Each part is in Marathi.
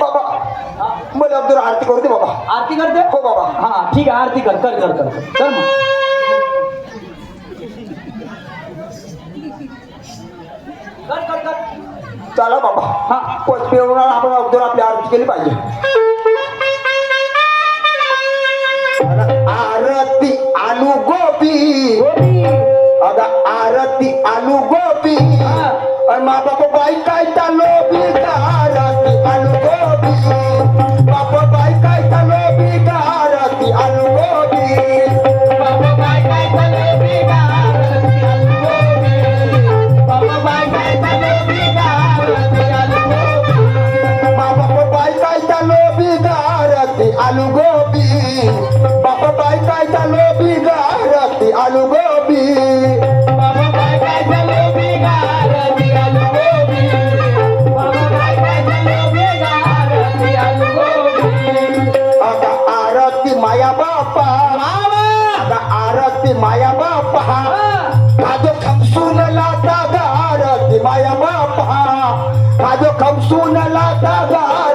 बाबा मला अगोदर आरती करू दे बाबा. आरती करते? हो बाबा. हा ठीक आहे आरती कर कर कर कर कर. कर मग. कर कर कर. चला बाबा. हा. पचपेरून आपण अगोदर आपली आरती केली पाहिजे. आलू गोबी. बाबा बाई काय चाललो बी का आरती आलू गोबी? बाबा बाई काय चाललो बी का आरती आलू गोबी? बाबा बाई काय चाललो बी का आरती आलू गोबी? आता आरती माया बापा. आता आरती माया बापा. माझं खमसून लाता गारती माया बापा. माझं खमसून लाता गारती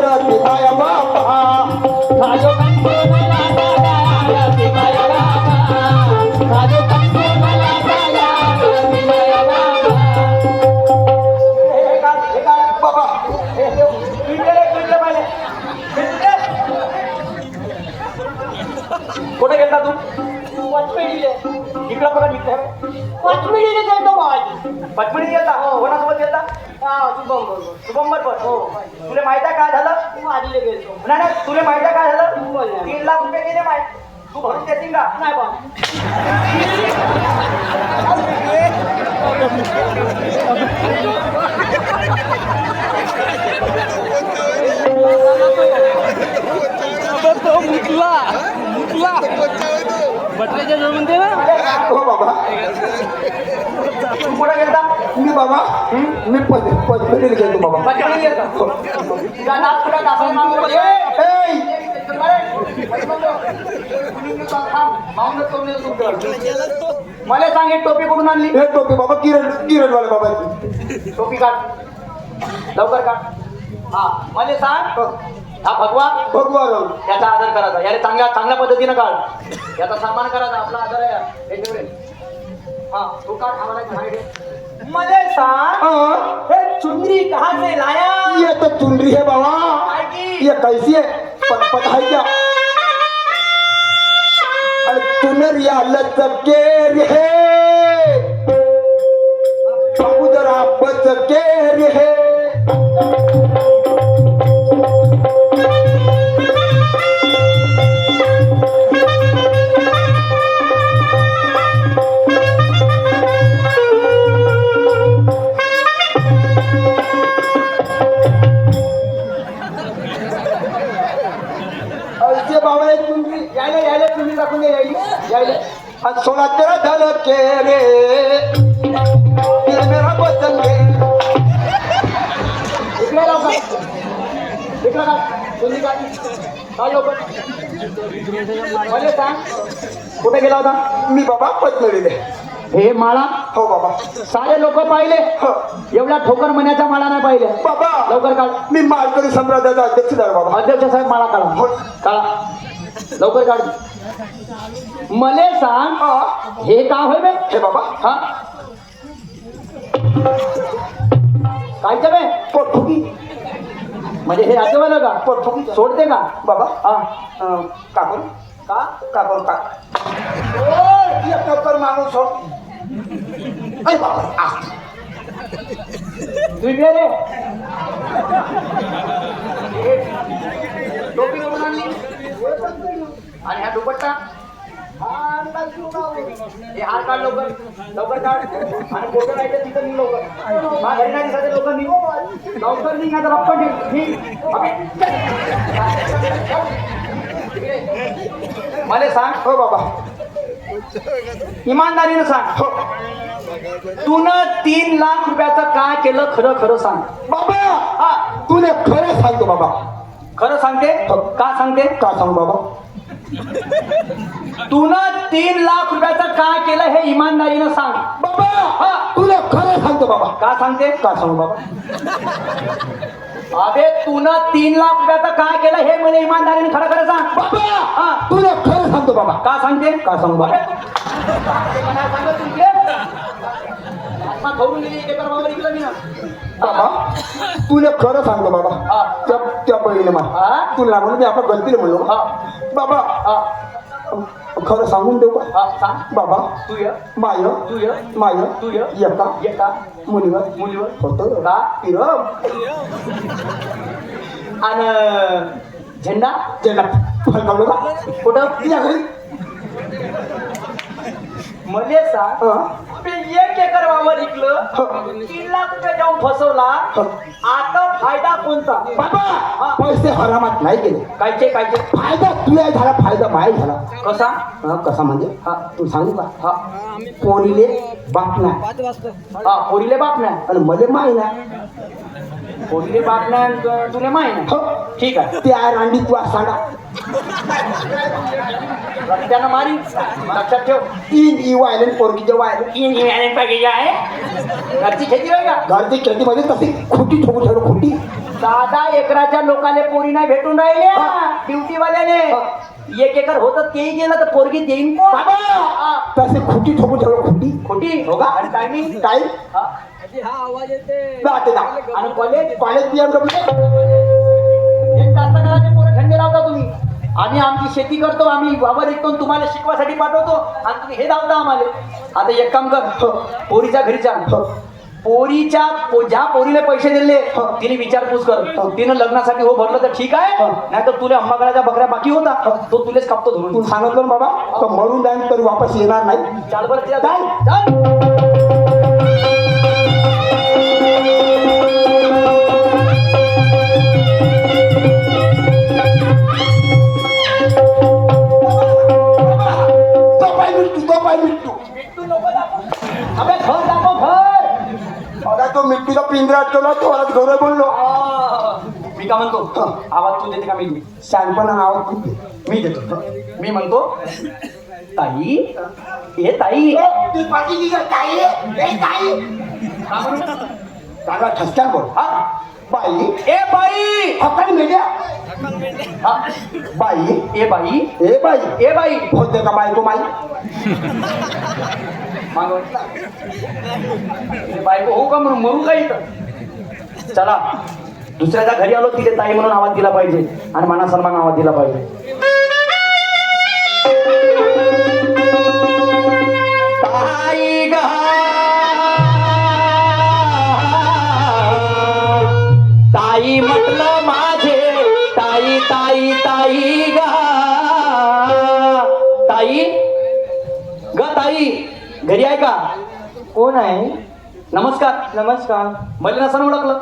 कुठे गेला तू? पचमिडीले इकडं बघा मित्र पचमिडीले गेलो हो, पचमिडी गेला वनासोबत गेला शुभम बरोबर हो तुला माहीत आहे काय झालं नाही नाही तुला माहीत आहे काय झालं तीन लाख रुपये गेले माहीत तू भरून देशील का नाही बा तो मुतला मुतला बटऱ्याच्या जवळून दे ना हो बाबा तू कुठे गेलता मी बाबा. मी पद पदवीला गेलो बाबा. मला सांग एक टोपी कुठून आणली? हे टोपी बाबा किरण किरण वाले बाबा टोपी काढ. लवकर काढ. हा मला सांग. हा. भगवा. भगवान याचा आदर करायचा. याला चांगल्या चांगल्या पद्धतीनं काढ. याचा सन्मान करायचा. आपला आदर आहे. मजे सांग हे. चुनरी कहा से लाया? ये तो चुनरी है बाबा. ये कैसी है? पता क्या? अरे चुनरिया लचके रे बबूदरा बचके रे दाखवून दे यायली. सोना तेरा रे. मेरा बचन के? इकडे इकडे मला सांग. कुठे गेला होता? मी बाबा पद्मडीले हे माळा? हो बाबा. सारे लोक पाहिले? हो. एवढ्या ठोकर मण्याचा माळा नाही पाहिले. बाबा. लवकर काढ. मी मालकरी सम्राटाचा अध्यक्ष झालो बाबा. अध्यक्ष साहेब माळा काढा. हो. काढा. लवकर काढ. मले सांग. हा. का होय बे? हे बाबा. हा. काय बे? पोटफुकी म्हणजे हे आजोबाला का? पोटफुकी सोडते का? बाबा. हा. का करू? का? का करू? का? नंबर माणूस हो. अरे बाबा आ. रे. टोपी आणि हा दुपट्टा? हे हार काढ लवकर. लवकर काढ. आणि फोटो राहायचं तिथं निघ लवकर. हा घरी नाही दिसायचं लवकर निघ. लवकर निघ आता लवकर निघ निघ. ओके. मला सांग हो बाबा. इमानदारीनं सांग हो. तू न तीन लाख रुपयाचं काय केलं खरं खरं सांग. बाबा हा तुने खरं सांगतो बाबा. खरं सांगते? का सांगते? का सांगू बाबा? तू ना तीन लाख रुपयाचं काय केलं हे इमानदारीनं सांग बाबा हा. तुला खरं सांगतो बाबा का सांगते का सांगू बाबा अबे तू ना तीन लाख रुपयाचं काय केलं हे मला इमानदारीने खरं खरं सांग बाबा हा. तुला खरं सांगतो बाबा का सांगते का सांगू बाबा? खवळून गेली बाबा तुला खरं सांगतो बाबा. त्या त्या बहिणीला मला? तुला म्हणून मी आपल्या गलतीला म्हणलो. हा. बाबा खरं सांगून देऊ का? हा, बाबा तू ये. माय तू ये. माय तू ये. एका ये का? मुलीवर. मुलीवर. होतो का? पिरम आणि झेंडा? ज्याला फलकावलं का कुठं? या घरी. मध्ये सांग हा. बे, एक एकर वावर इकलं तीन लाख रुपये जाऊन फसवला आता फायदा कोणता? बाबा पैसे हरामात नाही गेले कायचे कायचे? फायदा तुला झाला फायदा माय झाला. कसा? हा, कसा म्हणजे? हा. तू सांगू का? हा. पोरीले बाप नाही. हा पोरीले बाप नाही? आणि मले माय नाही. पोरीले बाप नाही तुले माही नाही. हो. ठीक आहे. त्या रांडी तू सांगा. रस्त्यानं मारी. लक्षात ठेव. तीन ई वायले पोरगीचे वायले. तीन इव्हॅलेंट पॅकेज आहे. घरची खेती आहे का? घरची खेळतीमध्ये तशी. खोटी ठोकू ठेवलं खोटी. दहा एकराच्या लोकाले पोरी नाही भेटून राहिल्या. ड्युटीवाल्याने एक एकर होतं तेही गेलं तर पोरगी देईन हा. तशी खोटी ठोकू ठेवलं खोटी. खोटी? हो का? आणि टायमिंग हा. जा आणि कॉलेज कॉलेज बीएमडब्ल्यू एक पोरं खंडे लावता तुम्ही. आम्ही आमची शेती करतो आम्ही वावर आणि तुम्हाला शिकवासाठी पाठवतो. आणि तुम्ही हे धावता आम्हाला. आता एक काम कर. पोरीच्या घरी जा. पोरीच्या पो- ज्या पोरीला पैसे दिले तिने विचारपूस कर. तिनं लग्नासाठी हो भरलं तर ठीक आहे. नाही तर तुला अंबागडाच्या बकऱ्या बाकी होता. तो तुलेच कापतो तू धरून सांगितलं ना बाबा मरून जाईन तरी वापस येणार नाही. चाल बरं तो मिट्टूचा पिंजरा ठेवला तो आज गौरव बोललो मी का म्हणतो? आवाज तू देते का मी? शहाणपणा नाव खूप मी देतो. मी म्हणतो ताई ए ताई. का म्हणू? चांगला ठसक्यान बोल. हा. बाई. ए बाई. आपण मेल्या. हा, बाई ए बाई. ए बाई. ए बाई. होते का बायको माई मागव. बायको हो का म्हणून? मरू का इथं? चला. दुसऱ्याच्या घरी आलो तिथे ताई म्हणून आवाज दिला पाहिजे आणि मना सन्मान आवाज दिला पाहिजे. कोण आहे? नमस्कार. नमस्कार. मला नसन ओळखलं.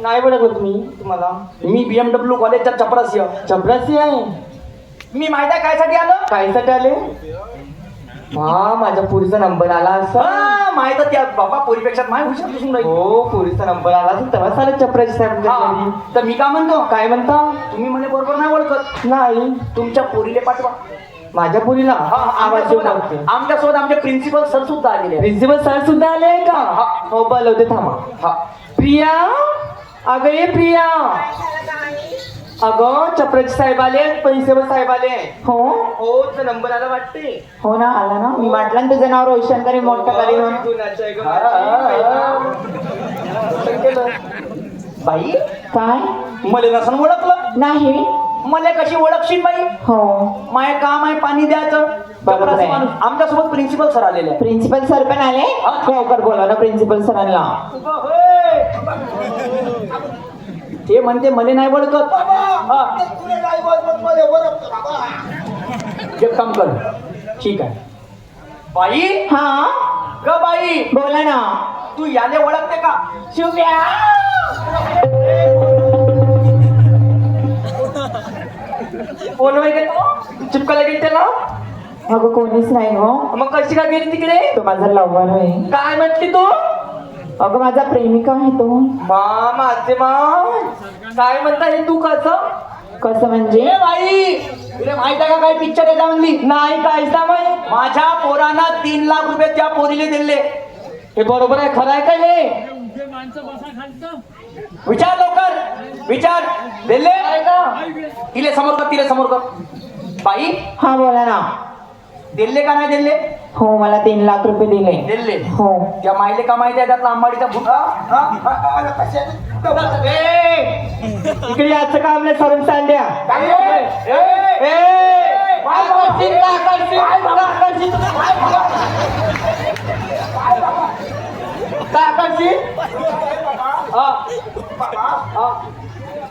नाही ओळखलं तुम्ही तुम्हाला. मी बीएमडब्ल्यू कॉलेजच्या चपरासी आहे. चपरासी. आहे? मी माहिती आहे कायसाठी आलं? कायसाठी आले? हा माझ्या पुरीचा नंबर आला असा माहीत त्या बाबा पोरीपेक्षा माय हुशार दिसून राहील. हो पुरीचा नंबर आला असेल तेव्हाच आले चपरासी साहेब. तर मी काय म्हणतो? काय म्हणता? तुम्ही म्हणे बरोबर नाही ओळखत. नाही. तुमच्या पोरीले पाठवा. माझ्या हा, हा, आवाज देऊ आमच्यासोबत लागते आमच्यासोबत आमचे प्रिन्सिपल सर सुद्धा आलेले आहेत. प्रिन्सिपल सर सुद्धा आले का? हा. बोलवते थांबा. हा. प्रिया? अगं ये प्रिया. अगं चपराजी साहेब आले प्रिन्सिपल साहेब आले. हो? हो तुझा नंबर आला वाटते. हो ना आला ना. मी म्हटलं ना तुझं नाव रोशन करी मोठं करी म्हणून. गुणाचं आहे गं माझं. रोशन केलं. बाई? काय? मला नसन ओळखलं. नाही. मला कशी ओळखशील बाई? हो. माय काम आहे पाणी द्यायचं. बरोबर आहे. आमच्यासोबत प्रिन्सिपल सर आलेले प्रिन्सिपल सर पण आले? लवकर बोलवा ना प्रिन्सिपल सरांना. उभं होय. ते म्हणते मले नाही ओळखत. हा. एक काम कर. ठीक आहे. बाई? हा. ग बाई. बोला ना. तू याले ओळखते का? शुभ्या बोलवाय गेलो चिपकायला गेली त्याला. अगं कोणीच नाही हो. मग कशी का गेली तिकडे? तो माझा लव्हर आहे. काय म्हटली तू? अगं माझा प्रेमिका आहे तो. मा माझे मा. काय म्हणता हे तू कसं? कसं म्हणजे? ए बाई. तुला माहीत आहे का काय पिक्चर आहे म्हणली नाही काय माहीत. माझ्या पोरांना तीन लाख रुपये त्या पोरीले दिले. हे बरोबर आहे खरं आहे का हे? विचार लवकर विचार. दिले तिले समोर कर तिले समोर कर. बाई? हा बोला ना. दिले का नाही दिले हो मला तीन लाख रुपये दिले. दिले हो. त्या मायले का माहिती आहे त्यातला आंबाडीचा भुका इकडे याचं काम नाही सरून सांड्या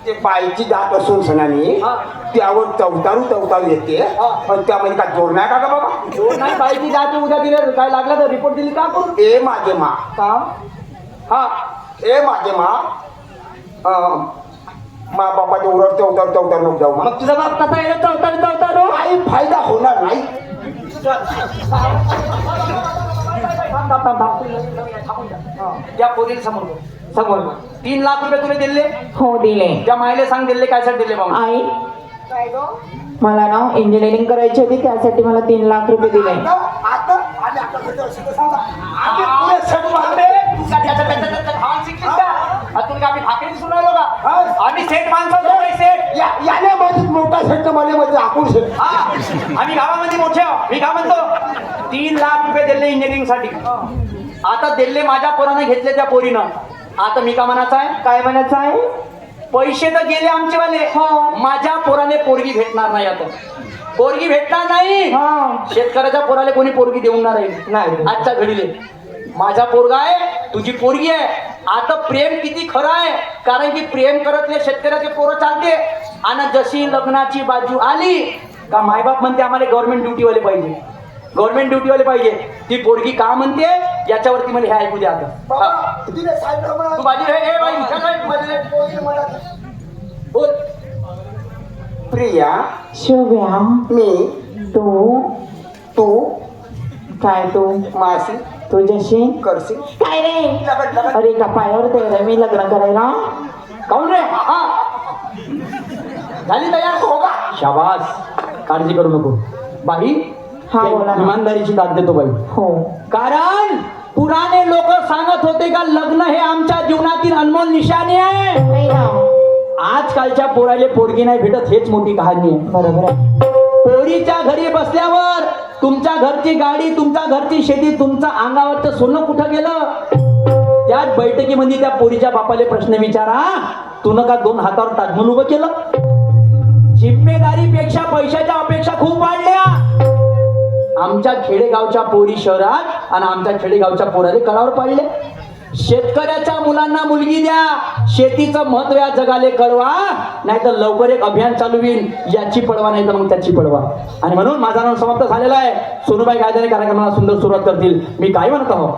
ते बाईची जात असून सणानी. त्यावर चौतारू चौतारू येते. आणि त्यामध्ये काय जोड नाही का बाबा? नाही बाईची जाते उद्या दिले काय लागला तर रिपोर्ट दिली का करू ए माझे मा. का? हा. ए माझे मा. मा बापाच्या उरट चौतारू चौतारू नको जाऊ. मग तुझा बाप कसा आहे चौतारू चौतारू काही फायदा होणार नाही. थांब, थांब, थांब, थांब. त्या पोरीला समोर. समोर तीन लाख रुपये तुला दिले? हो दिले. त्या मायले सांग दिले काय साठी दिले बाबा? आई मला ना इंजिनिअरिंग करायची होती त्यासाठी मला तीन लाख रुपये दिले. आता सांगा. पुढे. आम्ही भाकरी सुनावलो का? हा. आम्ही सेठ माणसं सेठ या- याने मध्ये मोठा सेटमध्ये मध्ये आपण सेट हा. आम्ही गावामध्ये मोठे आहो मी काय म्हणतो? तीन लाख रुपये दिले इंजिनिअरिंगसाठी. आता दिले माझ्या पोरानं घेतले त्या पोरीनं. आता मी का म्हणायचं आहे? काय म्हणायचं आहे? पैसे तर गेले आमचेवाले. माझ्या पोराने पोरगी भेटणार नाही आता. पोरगी भेटणार नाही. हा. शेतकऱ्याच्या पोराला कोणी पोरगी देऊन नाही नाही. आजच्या घडीले. माझा पोरगा आहे तुझी पोरगी आहे. आता प्रेम किती खरं आहे? कारण की प्रेम करतले शेतकऱ्याचे पोरं चालते. आणि जशी लग्नाची बाजू आली का मायबाप म्हणते आम्हाला गव्हर्नमेंट ड्युटीवाले पाहिजे. गव्हर्नमेंट ड्युटीवाले पाहिजे. ती पोरगी का म्हणते? याच्यावरती मला हे ऐकू द्या आता. हा. बाबा, तिने सायकल तू बाजू रे ए बाई उठा काय तू बाजू रे. बोल प्रिया. शुभ्या. मी. तू. तू. काय तू? मासी. तुझ्याशी करशील काय रे? लगट लगट अरे का पायावर ते रे मी लग्न करायला. काऊन रे? हा. झाली तयार हो का? शाबास. काळजी करू नको. बाई हा. इमानदारीची दाद देतो बाई. हो. कारण पुराणे लोक सांगत होते का लग्न हे आमच्या जीवनातील अनमोल निशाणी आहे. नाही ना. आजकालच्या पोराले पोरगी नाही भेटत हेच मोठी कहाणी आहे. बरोबर पोरीच्या घरी बसल्यावर तुमच्या घरची गाडी तुमच्या घरची शेती तुमचं अंगावरचं सोनं कुठं गेलं? त्याच बैठकीमध्ये त्या पोरीच्या बापाले प्रश्न विचारा. तुनं का दोन हातावर ताजमहल उभं केलं. जिम्मेदारीपेक्षा पैशाच्या अपेक्षा खूप वाढल्या. आमच्या खेडेगावच्या पोरी शहरात आणि आमच्या खेडेगावच्या पोराने कळावर पाडले. शेतकऱ्याच्या मुलांना मुलगी द्या. शेतीचं महत्त्व या जगाले कळवा. नाही तर लवकर एक अभियान चालू होईल. याची पडवा नाही तर मग त्याची पडवा. आणि म्हणून माझा नाव समाप्त झालेला आहे. सोनूबाई गायदने कार्यक्रमाला सुंदर सुरुवात करतील. मी काय म्हणत आहोत